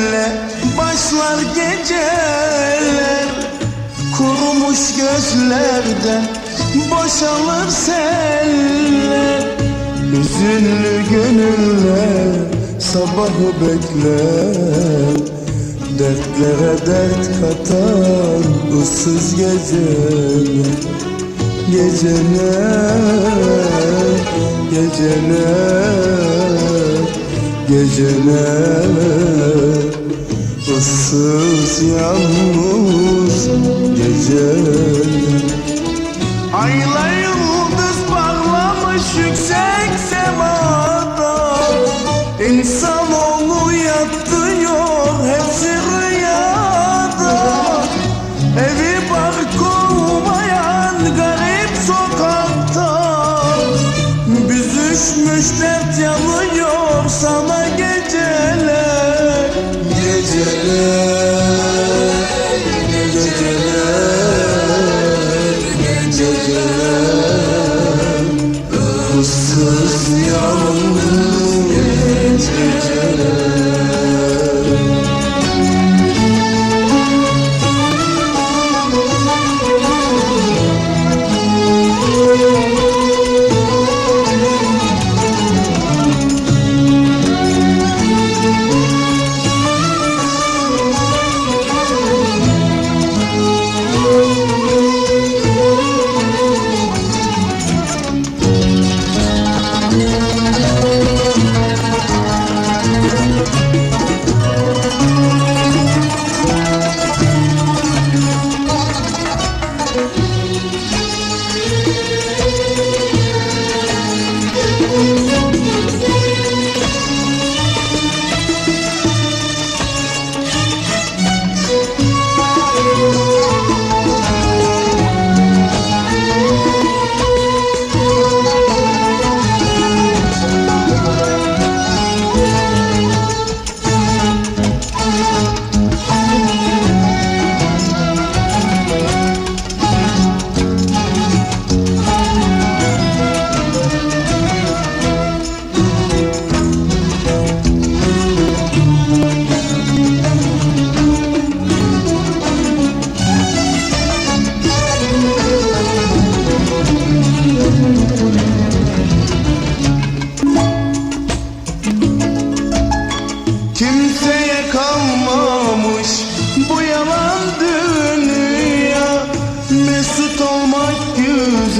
senle başlar geceler Kurumuş gözlerden boşalır seller. Hüzünlü gönüller sabahı bekler Dertlere dert katan ıssız geceler. Geceler, geceler, geceler Issız yalnız geceler. Ayla yıldız parlamış yüksek semada. İnsanoğlu yatıyor hepsi rüyada Evi bark olmayan garip sokakta. Büzüşmüş dert yanıyor sana Issız yalnız geceler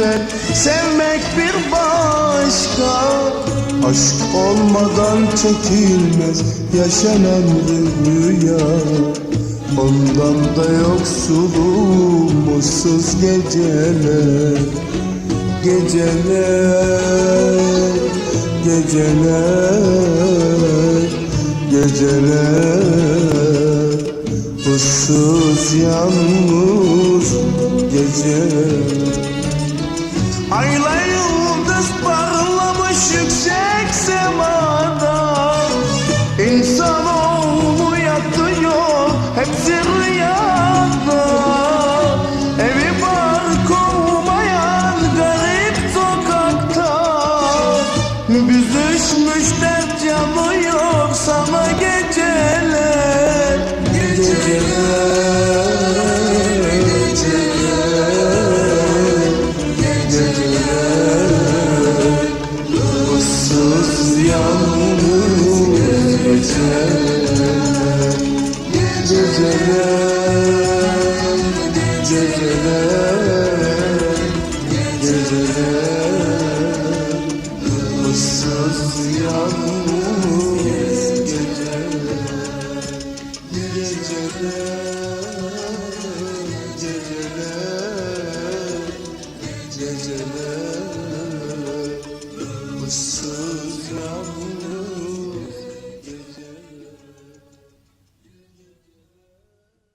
güzel, sevmek bir başka. Aşk olmadan çekilmez yaşanan rüya. Ondan da yoksulum mutsuz geceler. Geceler, geceler, geceler. Issız yalnız parlamış yüksek semada İnsanoğlu yatıyor hepsi rüyada Evi bark olmayan garip sokakta. Büzüşmüş dert yanıyor Geceler, geceler, Angela.